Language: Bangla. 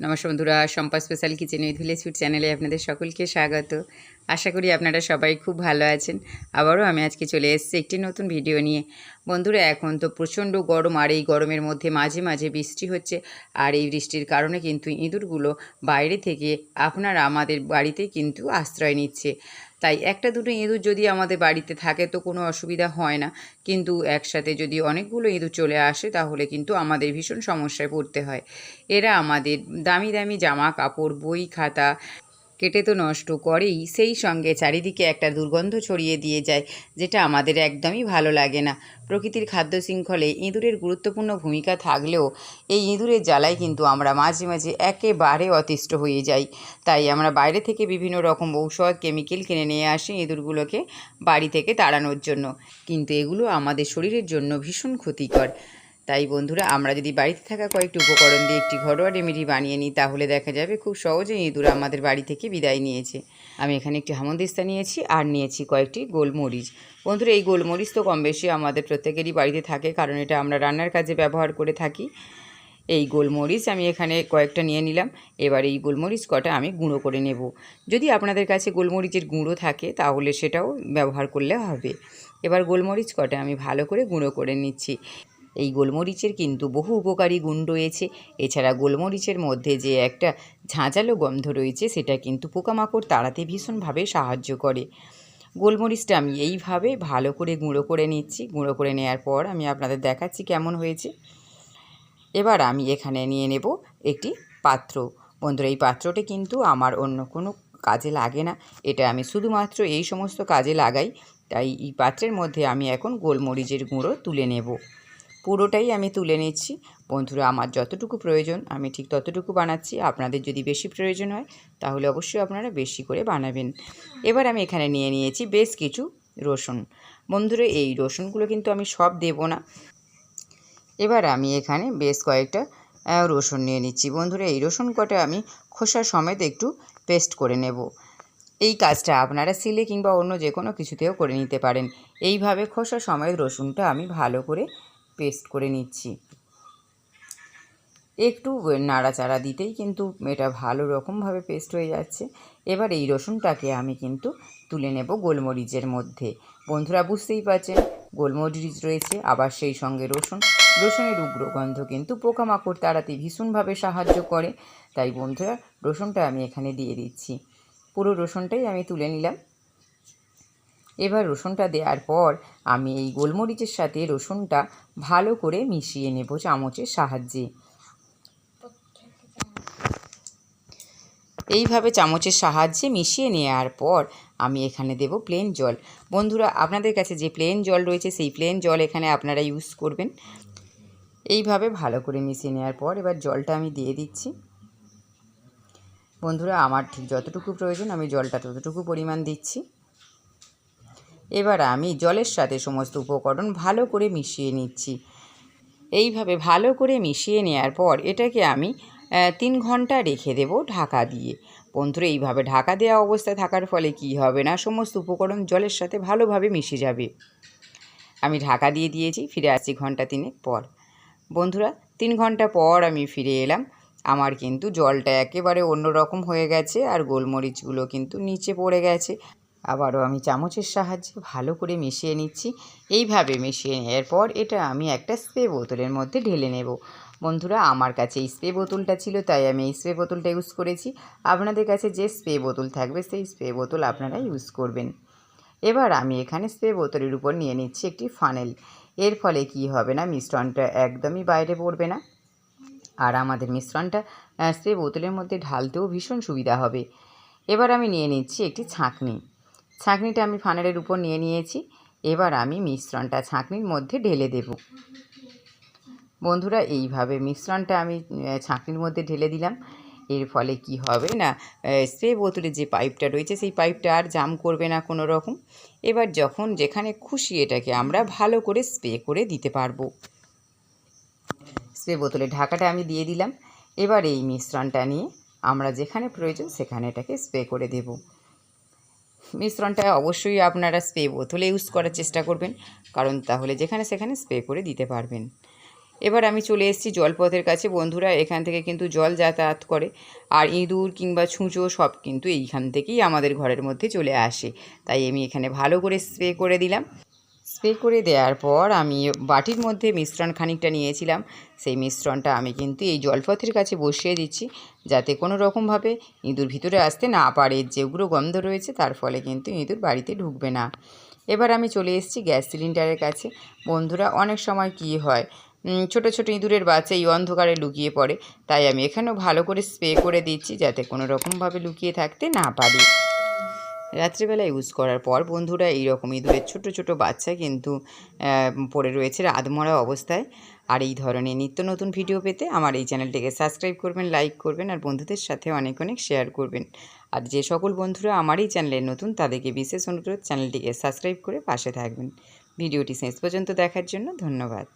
নমস্কার বন্ধুরা সম্পা স্পেশাল কিচেন কিচেনে ধুলে সুইট চ্যানেলে আপনাদের সকলকে স্বাগত। আশা করি আপনারা সবাই খুব ভালো আছেন। আবারও আমি আজকে চলে এসেছি একটি নতুন ভিডিও নিয়ে। বন্ধুরা, এখন তো প্রচণ্ড গরম আর এই গরমের মধ্যে মাঝে মাঝে বৃষ্টি হচ্ছে আর এই বৃষ্টির কারণে কিন্তু ইঁদুরগুলো বাইরে থেকে আপনারা আমাদের বাড়িতে কিন্তু আশ্রয় নিচ্ছে। তাই একটা দুটো ইঁদুর যদি আমাদের বাড়িতে থাকে তো কোনো অসুবিধা হয় না। কিন্তু একসাথে যদি অনেকগুলো ইঁদুর চলে আসে তাহলে কিন্তু আমাদের ভীষণ সমস্যায় পড়তে হয়। এরা আমাদের দামি দামি জামা কাপড়, বই, খাতা কেটে তো নষ্ট করেই, সেই সঙ্গে চারিদিকে একটা দুর্গন্ধ ছড়িয়ে দিয়ে যায়, যেটা আমাদের একদমই ভালো লাগে না। প্রকৃতির খাদ্য শৃঙ্খলে ইঁদুরের গুরুত্বপূর্ণ ভূমিকা থাকলেও, এই ইঁদুরের জ্বালায় কিন্তু আমরা মাঝে মাঝে একেবারে অতিষ্ঠ হয়ে যাই। তাই আমরা বাইরে থেকে বিভিন্ন রকম ঔষধ, কেমিক্যাল কিনে নিয়ে আসি ইঁদুরগুলোকে বাড়ি থেকে তাড়ানোর জন্য। কিন্তু এগুলো আমাদের শরীরের জন্য ভীষণ ক্ষতিকর। তাই বন্ধুরা, আমরা যদি বাড়িতে থাকা কয়েকটি উপকরণ দিয়ে একটি ঘরোয়া রেমেডি বানিয়ে নিই, তাহলে দেখা যাবে খুব সহজেই ইঁদুর আমাদের বাড়ি থেকে বিদায় নিয়েছে। আমি এখানে একটি হামন্দিস্তা নিয়েছি আর নিয়েছি কয়েকটি গোলমরিচ। বন্ধুরা, এই গোলমরিচ তো কম বেশি আমাদের প্রত্যেকেরই বাড়িতে থাকে, কারণ এটা আমরা রান্নার কাজে ব্যবহার করে থাকি। এই গোলমরিচ আমি এখানে কয়েকটা নিয়ে নিলাম। এবার এই গোলমরিচ কটা আমি গুঁড়ো করে নেব। যদি আপনাদের কাছে গোলমরিচের গুঁড়ো থাকে, তাহলে সেটাও ব্যবহার করলে হবে। এবার গোলমরিচ কটা আমি ভালো করে গুঁড়ো করে নিচ্ছি। এই গোলমরিচের কিন্তু বহু উপকারী গুণ রয়েছে। এছাড়া গোলমরিচের মধ্যে যে একটা ঝাঁঝালো গন্ধ রয়েছে, সেটা কিন্তু পোকামাকড় তাড়াতে ভীষণভাবে সাহায্য করে। গোলমরিচটা আমি এইভাবে ভালো করে গুঁড়ো করে নিচ্ছি। গুঁড়ো করে নেওয়ার পর আমি আপনাদের দেখাচ্ছি কেমন হয়েছে। এবার আমি এখানে নিয়ে নেব একটি পাত্র। বন্ধুরা, এই পাত্রটি কিন্তু আমার অন্য কোনো কাজে লাগে না। এটা আমি শুধুমাত্র এই সমস্ত কাজে লাগাই। তাই এই পাত্রের মধ্যে আমি এখন গোলমরিচের গুঁড়ো তুলে নেব। পুরোটাই আমি তুলে নিচ্ছি। বন্ধুরা, আমার যতটুকু প্রয়োজন, আমি ঠিক ততটুকু বানাচ্ছি। আপনাদের যদি বেশি প্রয়োজন হয়, তাহলে অবশ্যই আপনারা বেশি করে বানাবেন। এবার আমি এখানে নিয়ে নিয়েছি বেশ কিছু রসুন। বন্ধুরা, এই রসুনগুলো কিন্তু আমি সব দেব না। এবার আমি এখানে বেশ কয়েকটা রসুন নিয়ে নিচ্ছি। বন্ধুরা, এই রসুন কটা আমি খোসা সমেত একটু পেস্ট করে নেব। এই কাজটা আপনারা সিলে কিংবা অন্য যে কোনো কিছুতেও করে নিতে পারেন। এইভাবে খোসা সমেত রসুনটা আমি ভালো করে পেস্ট করে নিচ্ছি। একটু নাড়াচাড়া দিতেই কিন্তু এটা ভালো রকমভাবে পেস্ট হয়ে যাচ্ছে। এবার এই রসুনটাকে আমি কিন্তু তুলে নেব গোলমরিচের মধ্যে। বন্ধুরা, বুঝতেই পারছেন, গোলমরিচ রয়েছে, আবার সেই সঙ্গে রসুন। রসুনের উগ্র গন্ধ কিন্তু পোকামাকড় তাড়াতে ভীষণভাবে সাহায্য করে। তাই বন্ধুরা, রসুনটা আমি এখানে দিয়ে দিচ্ছি। পুরো রসুনটাই আমি তুলে নিলাম। এবার রসুনটা দেওয়ার পর আমি এই গোলমরিচের সাথে রসুনটা ভালো করে মিশিয়ে নেব চামচের সাহায্যে। এইভাবে চামচের সাহায্যে মিশিয়ে নেওয়ার পর আমি এখানে দেব প্লেন জল। বন্ধুরা, আপনাদের কাছে যে প্লেন জল রয়েছে সেই প্লেন জল এখানে আপনারা ইউজ করবেন। এইভাবে ভালো করে মিশিয়ে নেওয়ার পর এবার জলটা আমি দিয়ে দিচ্ছি। বন্ধুরা, আমার ঠিক যতটুকু প্রয়োজন আমি জলটা ততটুকু পরিমাণ দিচ্ছি। এবার আমি জলের সাথে সমস্ত উপকরণ ভালো করে মিশিয়ে নিচ্ছি। এইভাবে ভালো করে মিশিয়ে নেওয়ার পর এটাকে আমি তিন ঘণ্টা রেখে দেব ঢাকা দিয়ে। বন্ধুরা, এইভাবে ঢাকা দেওয়া অবস্থায় থাকার ফলে কি হবে না, সমস্ত উপকরণ জলের সাথে ভালোভাবে মিশে যাবে। আমি ঢাকা দিয়ে দিয়েছি, ফিরে আসছি ঘণ্টা তিনেক পর। বন্ধুরা, তিন ঘণ্টা পর আমি ফিরে এলাম। আমার কিন্তু জলটা একেবারে অন্যরকম হয়ে গেছে আর গোলমরিচগুলো কিন্তু নিচে পড়ে গেছে। আবারও আমি চামচের সাহায্যে ভালো করে মিশিয়ে নিচ্ছি। এইভাবে মিশিয়ে নেওয়ার পর এটা আমি একটা স্প্রে বোতলের মধ্যে ঢেলে নেব। বন্ধুরা, আমার কাছে স্প্রে বোতলটা ছিল, তাই আমি এই স্প্রে বোতলটা ইউজ করেছি। আপনাদের কাছে যে স্প্রে বোতল থাকবে, সেই স্প্রে বোতল আপনারা ইউজ করবেন। এবার আমি এখানে স্প্রে বোতলের উপর নিয়ে নিচ্ছি একটি ফানেল। এর ফলে কি হবে না, মিশ্রণটা একদমই বাইরে পড়বে না। আর আমাদের মিশ্রণটা স্প্রে বোতলের মধ্যে ঢালতেও ভীষণ সুবিধা হবে। এবার আমি নিয়ে নিচ্ছি একটি ছাঁকনি। ছাঁকনিটা আমি ফানেলের উপর নিয়ে নিয়েছি। এবার আমি মিশ্রণটা ছাঁকনির মধ্যে ঢেলে দেব। বন্ধুরা, এইভাবে মিশ্রণটা আমি ছাঁকনির মধ্যে ঢেলে দিলাম। এর ফলে কি হবে না স্প্রে বোতলের যে পাইপটা রয়েছে, সেই পাইপটা আর জাম করবে না কোনো রকম এবার যখন যেখানে খুশি এটাকে আমরা ভালো করে স্প্রে করে দিতে পারব। স্প্রে বোতলে ঢাকাটা আমি দিয়ে দিলাম। এবার এই মিশ্রণটা নিয়ে আমরা যেখানে প্রয়োজন সেখানে এটাকে স্প্রে করে দেব। মিশ্রণটা অবশ্যই আপনারা স্প্রে বোতলে ইউজ করার চেষ্টা করবেন, কারণ তাহলে যেখানে সেখানে স্প্রে করে দিতে পারবেন। এবার আমি চলে এসেছি জলপথের কাছে। বন্ধুরা, এখান থেকে কিন্তু জল যাতায়াত করে, আর ইঁদুর কিংবা ছুঁচো সব কিন্তু এইখান থেকেই আমাদের ঘরের মধ্যে চলে আসে। তাই আমি এখানে ভালো করে স্প্রে করে দিলাম। স্প্রে করে দেওয়ার পর আমি বাটির মধ্যে মিশ্রণ খানিকটা নিয়েছিলাম। সেই মিশ্রণটা আমি কিন্তু এই জলপথের কাছে বসিয়ে দিচ্ছি যাতে কোনো রকমভাবে ইঁদুর ভিতরে আসতে না পারে, যে উগ্র গন্ধ রয়েছে তার ফলে কিন্তু ইঁদুর বাড়িতে ঢুকবে না। এবার আমি চলে এসেছি গ্যাস সিলিন্ডারের কাছে। বন্ধুরা, অনেক সময় কি হয়? ছোট ছোট ইঁদুরের বাচ্চা এই অন্ধকারে লুকিয়ে পড়ে। তাই আমি এখানেও ভালো করে স্প্রে করে দিচ্ছি যাতে কোনো রকমভাবে লুকিয়ে থাকতে না পারে। রাত্রিবেলা ইউজ করার পর বন্ধুরা এইরকম ইঁদুরের ছোট ছোট বাচ্চা কিন্তু পড়ে রয়েছে আধমরা অবস্থায়। আর এই ধরনের নিত্য নতুন ভিডিও পেতে আমার এই চ্যানেলটিকে সাবস্ক্রাইব করবেন লাইক করবেন আর বন্ধুদের সাথে অনেক অনেক শেয়ার করবেন। আর যে সকল বন্ধুরা আমার এই চ্যানেলে নতুন তাদেরকে বিশেষ অনুরোধ চ্যানেলটিকে সাবস্ক্রাইব করে পাশে থাকবেন। ভিডিওটি শেষ পর্যন্ত দেখার জন্য ধন্যবাদ।